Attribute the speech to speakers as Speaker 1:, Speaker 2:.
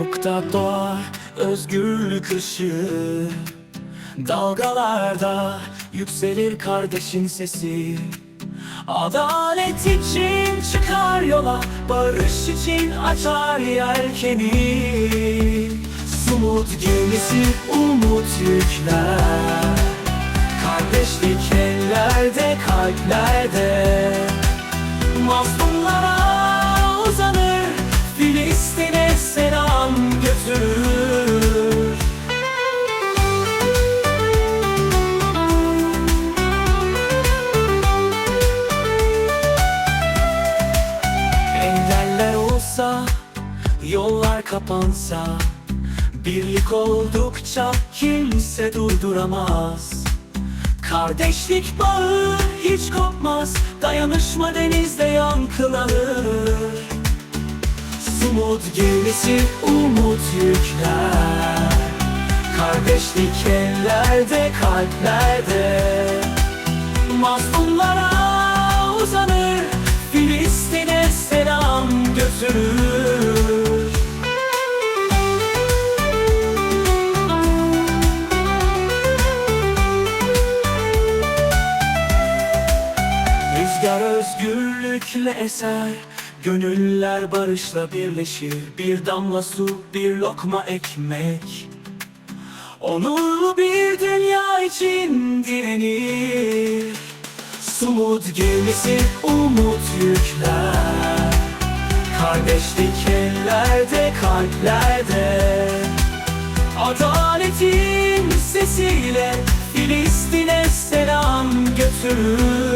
Speaker 1: Ufukta doğar özgürlük ışığı. Dalgalarda yükselir kardeşin sesi. Adalet için çıkar yola Barış için açar yelkeni. Sumut gemisi umut yükler. Kardeşlik ellerde kalplerde yollar kapansa Birlik oldukça kimse durduramaz. Kardeşlik bağı hiç kopmaz Dayanışma denizde yankılanır. Sumut gemisi umut yükler. Kardeşlik ellerde kalplerde. Mazlumlara uzanır özgürlükle eser Gönüller barışla birleşir. Bir damla su, bir lokma ekmek. Onurlu bir dünya için direnir. Sumut gemisi umut yükler. Kardeşlik ellerde kalplerde. Adaletin sesiyle Filistin'e selam götürür